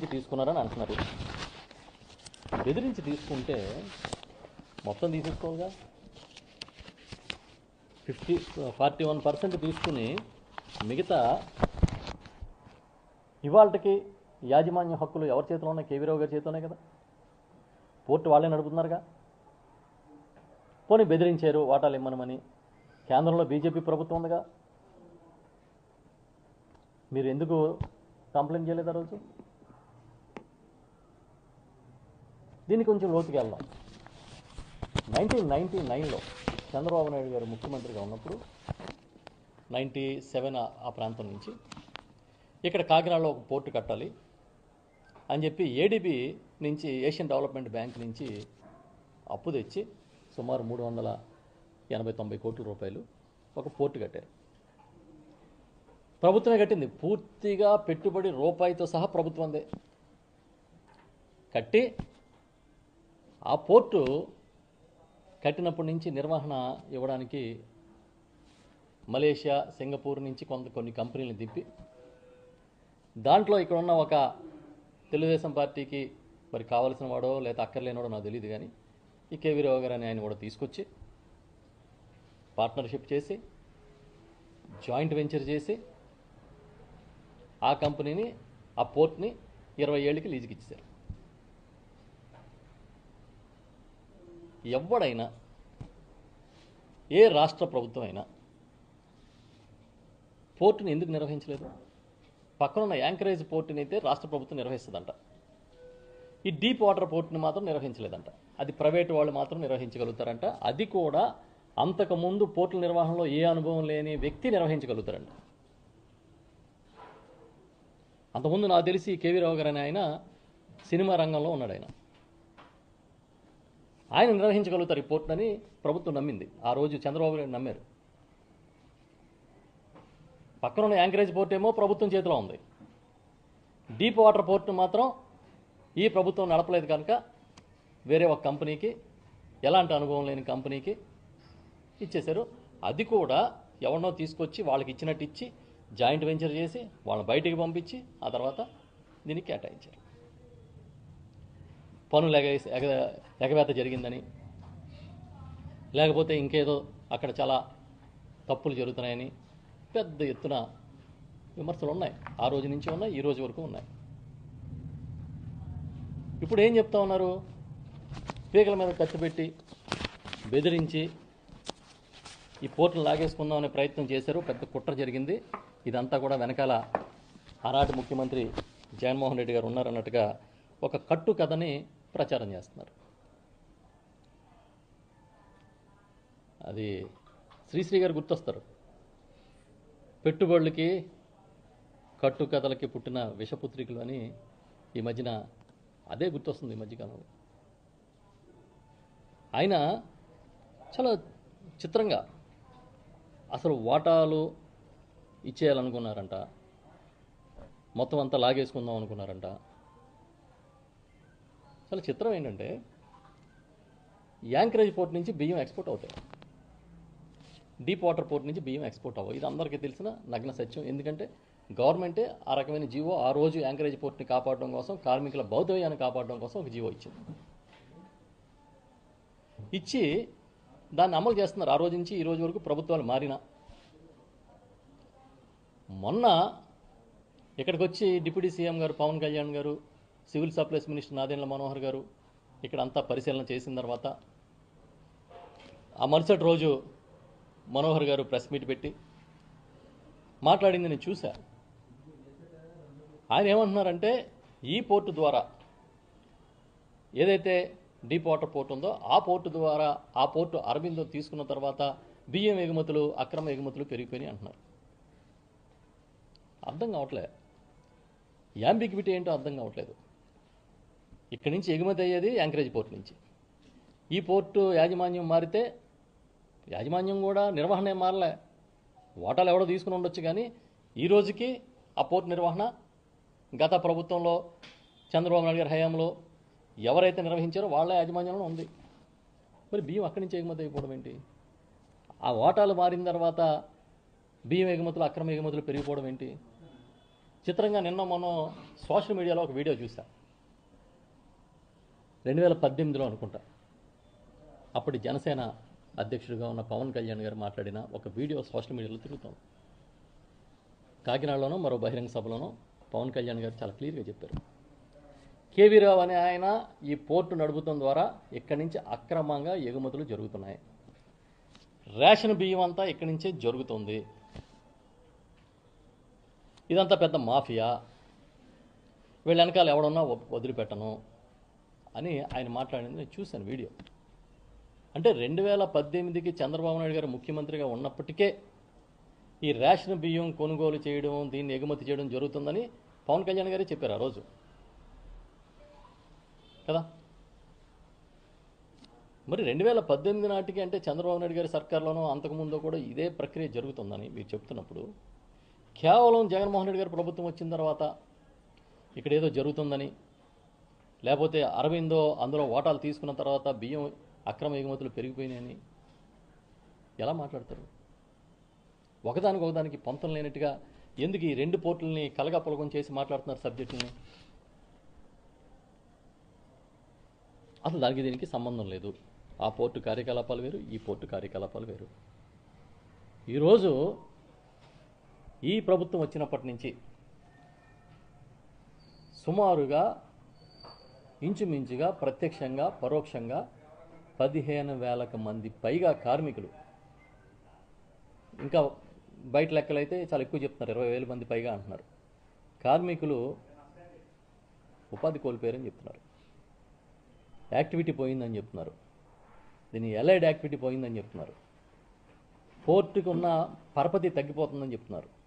బెదిరించి తీసుకున్నారని అంటున్నారు. బెదిరించి తీసుకుంటే మొత్తం తీసేసుకోవాలిగా? ఫిఫ్టీ ఫార్టీ వన్ పర్సెంట్ తీసుకుని మిగతా ఇవాళకి యాజమాన్య హక్కులు ఎవరి చేతిలో ఉన్నాయి? కేవీరావు గారి చేతిలోనే కదా. పోర్టు వాళ్ళే నడుపుతున్నారుగా. పోనీ బెదిరించారు వాటాలు ఇమ్మనమని. కేంద్రంలో బీజేపీ ప్రభుత్వం ఉందిగా. మీరు ఎందుకు కంప్లైంట్ చేయలేదు ఆ రోజు? దీన్ని కొంచెం లోతుకి వెళ్దాం. నైన్టీన్ నైన్టీ నైన్లో చంద్రబాబు నాయుడు గారు ముఖ్యమంత్రిగా ఉన్నప్పుడు నైంటీ సెవెన్ ఆ ప్రాంతం నుంచి ఇక్కడ కాకినాడలో ఒక పోర్టు కట్టాలి అని చెప్పి ఏడిబి నుంచి ఏషియన్ డెవలప్మెంట్ బ్యాంక్ నుంచి అప్పు తెచ్చి సుమారు మూడు వందల ఎనభై తొంభై కోట్ల రూపాయలు ఒక పోర్టు కట్టారు. ప్రభుత్వమే కట్టింది. పూర్తిగా పెట్టుబడి రూపాయితో సహా ప్రభుత్వందే. కట్టి ఆ పోర్టు కట్టినప్పటి నుంచి నిర్వహణ ఇవ్వడానికి మలేషియా సింగపూర్ నుంచి కొంత కొన్ని కంపెనీలను దింపి దాంట్లో ఇక్కడ ఉన్న ఒక తెలుగుదేశం పార్టీకి మరి కావలసిన వాడో లేదా అక్కర్లేనివాడో నాకు తెలియదు కానీ ఈ కేవీ రావు గారు అని ఆయన కూడా తీసుకొచ్చి పార్ట్నర్షిప్ చేసి జాయింట్ వెంచర్ చేసి ఆ కంపెనీని ఆ పోర్ట్ని ఇరవై ఏళ్ళకి లీజుకి ఇచ్చారు ఎవడైనా ఏ రాష్ట్ర ప్రభుత్వం అయినా పోర్టుని ఎందుకు నిర్వహించలేదు? పక్కనున్న యాంకరేజ్ పోర్టుని అయితే రాష్ట్ర ప్రభుత్వం నిర్వహిస్తుందంట. ఈ డీప్ వాటర్ పోర్టుని మాత్రం నిర్వహించలేదంట. అది ప్రైవేట్ వాళ్ళు మాత్రం నిర్వహించగలుగుతారంట. అది కూడా అంతకుముందు పోర్టుల నిర్వహణలో ఏ అనుభవం లేని వ్యక్తి నిర్వహించగలుగుతారంట. అంతకుముందు నాకు తెలిసి కేవీ రావు గారు అనే ఆయన సినిమా రంగంలో ఉన్నాడు ఆయన. ఆయన నిర్వహించగలుగుతారు ఈ పోర్టుని ప్రభుత్వం నమ్మింది. ఆ రోజు చంద్రబాబు నాయుడు నమ్మారు. పక్కన ఉన్న యాంకరేజ్ పోర్ట్ ఏమో ప్రభుత్వం చేతిలో ఉంది. డీప్ వాటర్ పోర్ట్ను మాత్రం ఈ ప్రభుత్వం నడపలేదు కనుక వేరే ఒక కంపెనీకి ఎలాంటి అనుభవం లేని కంపెనీకి ఇచ్చేశారు. అది కూడా ఎవరినో తీసుకొచ్చి వాళ్ళకి ఇచ్చినట్టు ఇచ్చి జాయింట్ వెంచర్ చేసి వాళ్ళని బయటికి పంపించి ఆ తర్వాత దీనికి కేటాయించారు. పనులు ఎగ ఎగ ఎగవేత జరిగిందని. లేకపోతే ఇంకేదో అక్కడ చాలా తప్పులు జరుగుతున్నాయని పెద్ద ఎత్తున విమర్శలు ఉన్నాయి. ఆ రోజు నుంచి ఉన్నాయి ఈ రోజు వరకు ఉన్నాయి. ఇప్పుడు ఏం చెప్తా ఉన్నారు? పీకల మీద ఖర్చు పెట్టి బెదిరించి ఈ పోర్టును లాగేసుకుందాం అనే ప్రయత్నం చేశారు. పెద్ద కుట్ర జరిగింది. ఇదంతా కూడా వెనకాల ఆనాటి ముఖ్యమంత్రి జగన్మోహన్ రెడ్డి గారు ఉన్నారన్నట్టుగా ఒక కట్టు కథని ప్రచారం చేస్తున్నారు. అది శ్రీశ్రీ గారు గుర్తొస్తారు. పెట్టుబడులకి కట్టు కథలకి పుట్టిన విషపుత్రికలు అని ఈ మధ్యన అదే గుర్తొస్తుంది ఈ మధ్యకాలంలో ఆయన చాలా చిత్రంగా అసలు వాటాలు ఇచ్చేయాలనుకున్నారంట. మొత్తం అంతా లాగేసుకుందాం అనుకున్నారంట. అసలు చిత్రం ఏంటంటే యాంకరేజ్ పోర్ట్ నుంచి బియ్యం ఎక్స్పోర్ట్ అవుతాయి. డీప్ వాటర్ పోర్ట్ నుంచి బియ్యం ఎక్స్పోర్ట్ అవ్వవు. ఇది అందరికీ తెలిసిన నగ్న సత్యం. ఎందుకంటే గవర్నమెంటే ఆ రకమైన జీవో ఆ రోజు యాంకరేజ్ పోర్ట్ని కాపాడడం కోసం కార్మికుల బౌద్ధవ్యాన్ని కాపాడడం కోసం ఒక జీవో ఇచ్చింది. ఇచ్చి దాన్ని అమలు చేస్తున్నారు. ఆ రోజు నుంచి ఈ రోజు వరకు ప్రభుత్వాలు మారిన. మొన్న ఇక్కడికి వచ్చి డిప్యూటీ సీఎం గారు పవన్ కళ్యాణ్ గారు civil supplies minister Nadendla Manohar గారు ఇక్కడ అంతా పరిశీలన చేసిన తర్వాత ఆ మరుసటి రోజు మనోహర్ గారు ప్రెస్ మీట్ పెట్టి మాట్లాడింది నేను చూశా. ఆయన ఏమంటున్నారంటే ఈ పోర్టు ద్వారా ఏదైతే డీప్ వాటర్ పోర్ట్ ఉందో ఆ పోర్టు ద్వారా ఆ పోర్టు అరబిందో తీసుకున్న తర్వాత బియ్యం ఎగుమతులు అక్రమ ఎగుమతులు పెరిగిపోయినాయి అంటున్నారు. అర్థం కావట్లే. యాంబిగ్విటీ ఏంటో అర్థం కావట్లేదు. ఇక్కడి నుంచి ఎగుమతి అయ్యేది యాంకరేజ్ పోర్ట్ నుంచి. ఈ పోర్టు యాజమాన్యం మారితే యాజమాన్యం కూడా నిర్వహణ మారలే. వాటాలు ఎవడో తీసుకుని ఉండొచ్చు కానీ ఈ రోజుకి ఆ పోర్ట్ నిర్వహణ గత ప్రభుత్వంలో చంద్రబాబు నాయుడు గారి హయాంలో ఎవరైతే నిర్వహించారో వాళ్ళ యాజమాన్యంలో ఉంది. మరి బియ్యం అక్కడి నుంచి ఎగుమతి అయిపోవడం ఏంటి? ఆ వాటాలు మారిన తర్వాత బియ్యం ఎగుమతులు అక్రమ ఎగుమతులు పెరిగిపోవడం ఏంటి? చిత్రంగా నిన్న మనం సోషల్ మీడియాలో ఒక వీడియో చూసాం రెండు వేల పద్దెనిమిదిలో అనుకుంటా. అప్పటి జనసేన అధ్యక్షుడిగా ఉన్న పవన్ కళ్యాణ్ గారు మాట్లాడిన ఒక వీడియో సోషల్ మీడియాలో తిరుగుతోంది. కాకినాడలోనో మరో బహిరంగ సభలోనో పవన్ కళ్యాణ్ గారు చాలా క్లియర్గా చెప్పారు. కేవీ రావు అనే ఆయన ఈ పోర్టు నడుపుతం ద్వారా ఇక్కడి నుంచి అక్రమంగా ఎగుమతులు జరుగుతున్నాయి. రేషన్ బియ్యం అంతా ఇక్కడి నుంచే జరుగుతుంది. ఇదంతా పెద్ద మాఫియా. వీళ్ళ వెనకాల ఎవడన్నా వదిలిపెట్టను. అని ఆయన మాట్లాడింది నేను చూశాను వీడియో. అంటే రెండు వేల పద్దెనిమిదికి చంద్రబాబు నాయుడు గారు ముఖ్యమంత్రిగా ఉన్నప్పటికే ఈ రేషన్ బియ్యం కొనుగోలు చేయడం దీన్ని ఎగుమతి చేయడం జరుగుతుందని పవన్ కళ్యాణ్ గారే చెప్పారు ఆ రోజు. కదా? మరి రెండు వేల పద్దెనిమిది నాటికి అంటే చంద్రబాబు నాయుడు గారి సర్కార్లోనూ అంతకుముందు కూడా ఇదే ప్రక్రియ జరుగుతుందని మీరు చెప్తున్నప్పుడు కేవలం జగన్మోహన్ రెడ్డి గారి ప్రభుత్వం వచ్చిన తర్వాత ఇక్కడ ఏదో జరుగుతుందని లేకపోతే అరవిందో అందులో ఓటాలు తీసుకున్న తర్వాత బియ్యం అక్రమ ఎగుమతులు పెరిగిపోయినాయని? ఎలా మాట్లాడతారు? ఒకదానికి ఒకదానికి పంతం లేనట్టుగా ఎందుకు ఈ రెండు పోర్టుల్ని పలకం చేసి మాట్లాడుతున్నారు సబ్జెక్టుని? అసలు దానికి దీనికి సంబంధం లేదు. ఆ పోర్టు కార్యకలాపాలు వేరు ఈ పోర్టు కార్యకలాపాలు వేరు. ఈరోజు ఈ ప్రభుత్వం వచ్చినప్పటి నుంచి సుమారుగా ఇంచుమించుగా ప్రత్యక్షంగా పరోక్షంగా పదిహేను వేలకు మంది పైగా కార్మికులు. ఇంకా బయట లెక్కలైతే చాలా ఎక్కువ చెప్తున్నారు. ఇరవై వేల మంది పైగా అంటున్నారు. కార్మికులు ఉపాధి కోల్పోయారని చెప్తున్నారు. యాక్టివిటీ పోయిందని చెప్తున్నారు. దీని ఎలైడ్ యాక్టివిటీ పోయిందని చెప్తున్నారు. పోర్టుకున్న పరపతి తగ్గిపోతుందని చెప్తున్నారు.